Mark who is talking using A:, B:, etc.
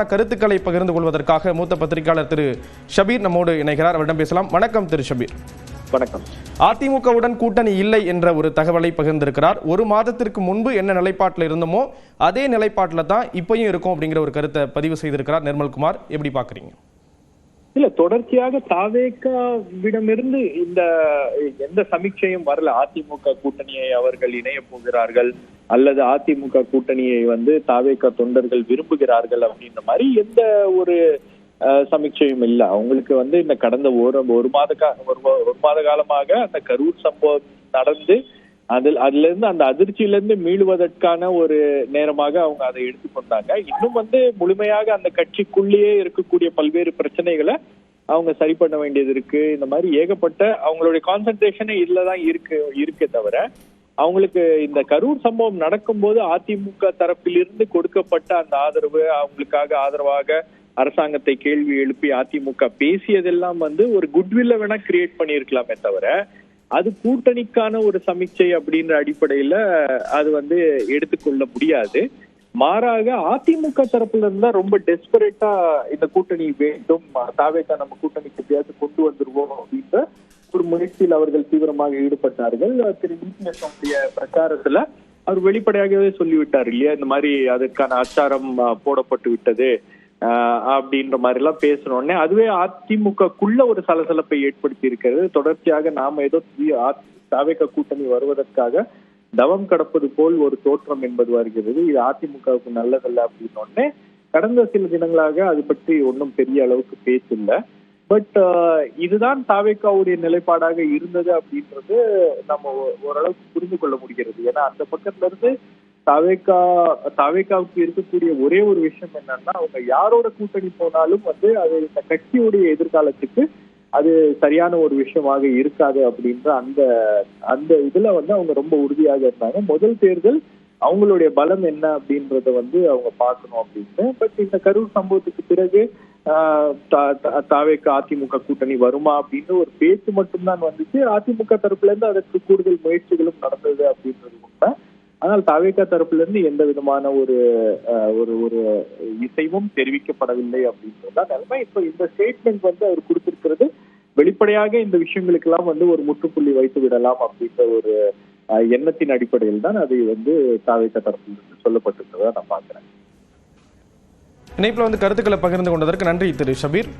A: கருத்துக்களை பகிர்ந்து கொள்வதற்காக மூத்த பத்திரிகையாளர் திரு ஷபீர் நம்மோடு இணைகிறார். அவரிடம் பேசலாம். வணக்கம் திரு ஷபீர்.
B: வணக்கம்.
A: அதிமுகவுடன் கூட்டணி இல்லை என்ற ஒரு தகவலை பகிர்ந்திருக்கிறார். ஒரு மாதத்திற்கு முன்பு என்ன நிலைப்பாட்டில் இருந்தோமோ அதே நிலைப்பாட்டில் தான் இப்பயும் இருக்கும் அப்படிங்கிற ஒரு கருத்தை பதிவு செய்திருக்கிறார் நிர்மல்குமார். எப்படி பார்க்குறீங்க?
B: இல்ல தொடர்ச்சியாக தாவேக்காவிடமிருந்து இந்த எந்த சமீட்சையும் வரல. அதிமுக கூட்டணியை அவர்கள் இணைய போகிறார்கள். அல்லது அதிமுக கூட்டணியை வந்து தாவேக தொண்டர்கள் விரும்புகிறார்கள் அப்படின்ற மாதிரி எந்த ஒரு சமீட்சையும் இல்ல. அவங்களுக்கு வந்து இந்த கடந்த ஒரு ஒரு மாத ஒரு ஒரு மாத காலமாக அந்த கரூர் சம்பவம் நடந்து அதில் அதுல இருந்து அந்த அதிர்ச்சியில இருந்து மீளுவதற்கான ஒரு நேரமாக அவங்க அதை எடுத்துக்கொண்டாங்க இன்னும் வந்து முழுமையாக அந்த கட்சிக்குள்ளேயே இருக்கக்கூடிய பல்வேறு பிரச்சனைகளை அவங்க சரி பண்ண வேண்டியது இருக்கு. இந்த மாதிரி ஏகப்பட்ட அவங்களுடைய கான்சென்ட்ரேஷனே இதுலதான் இருக்கு இருக்கே தவிர அவங்களுக்கு இந்த கரூர் சம்பவம் நடக்கும்போது அதிமுக தரப்பிலிருந்து கொடுக்கப்பட்ட அந்த ஆதரவு அவங்களுக்காக ஆதரவாக அரசாங்கத்தை கேள்வி எழுப்பி அதிமுக பேசியதெல்லாம் வந்து ஒரு குட்வில்ல வேணா கிரியேட் பண்ணியிருக்கலாமே தவிர அது கூட்டணிக்கான ஒரு சமீட்சை அப்படின்ற அடிப்படையில அது வந்து எடுத்துக்கொள்ள முடியாது. மாறாக அதிமுக தரப்புல இருந்தா ரொம்ப டெஸ்பரேட்டா இந்த கூட்டணி வேண்டும் தாவேக்கா நம்ம கூட்டணிக்கு எப்படியாவது கொண்டு வந்துருவோம் அப்படின்ற ஒரு முயற்சியில் அவர்கள் தீவிரமாக ஈடுபட்டார்கள். திரு இபிஎஸ் பிரச்சாரத்துல அவர் வெளிப்படையாகவே சொல்லிவிட்டார் இல்லையா? இந்த மாதிரி அதற்கான அச்சாரம் போடப்பட்டு விட்டது ஆஹ் அப்படின்ற மாதிரி எல்லாம் பேசணும்னே அதுவே அதிமுகக்குள்ள ஒரு சலசலப்பை ஏற்படுத்தி இருக்கிறது தொடர்ச்சியாக நாம ஏதோ தாவேக கூட்டணி வருவதற்காக தவம் கடப்பது போல் ஒரு தோற்றம் என்பது வருகிறது. இது அதிமுகவுக்கு நல்லதல்ல அப்படின்னோடனே கடந்த சில தினங்களாக அது பற்றி ஒன்றும் பெரிய அளவுக்கு பேச்சில்லை பட் uh, இதுதான் தாவேக்காவுடைய நிலைப்பாடாக இருந்தது அப்படின்றது நம்ம ஓரளவுக்கு புரிந்து கொள்ள முடிகிறது. ஏன்னா அந்த பக்கத்துல இருந்து தாவேக்கா தாவேக்காவுக்கு இருக்கக்கூடிய ஒரே ஒரு விஷயம் என்னன்னா அவங்க யாரோட கூட்டணி போனாலும் வந்து அது இந்த கட்சியுடைய எதிர்காலத்துக்கு அது சரியான ஒரு விஷயமாக இருக்காது அப்படின்ற அந்த அந்த இதுல வந்து அவங்க ரொம்ப உறுதியாக இருந்தாங்க. முதல் தேர்தல் அவங்களுடைய பலம் என்ன அப்படின்றத வந்து அவங்க பார்க்கணும் அப்படின்னு. பட் இந்த கரூர் சம்பவத்துக்கு பிறகு தாவேக்கு அதிமுக கூட்டணி வருமா அப்படின்னு ஒரு பேச்சு மட்டும்தான் வந்துச்சு. அதிமுக தரப்புல இருந்து அதற்கு கூடுதல் முயற்சிகளும் நடந்தது அப்படின்றது உண்மை. ஆனால் தாவேக்கா தரப்புல இருந்து எந்த விதமான ஒரு ஒரு ஒரு இசைவும் தெரிவிக்கப்படவில்லை அப்படின்றதுதான் நிலைமை. இப்ப இந்த ஸ்டேட்மெண்ட் வந்து அவர் கொடுத்திருக்கிறது வெளிப்படையாக இந்த விஷயங்களுக்கெல்லாம் வந்து ஒரு முற்றுப்புள்ளி வைத்து விடலாம் அப்படின்ற ஒரு எண்ணத்தின் அடிப்படையில் தான் அது வந்து தாவேக்கா தரப்பில் இருந்து சொல்லப்பட்டிருக்கிறதா நான் பாக்குறேன்
A: இணைப்பில் வந்து கருத்துக்களை பகிர்ந்து கொண்டதற்கு நன்றி திரு ஷபீர்.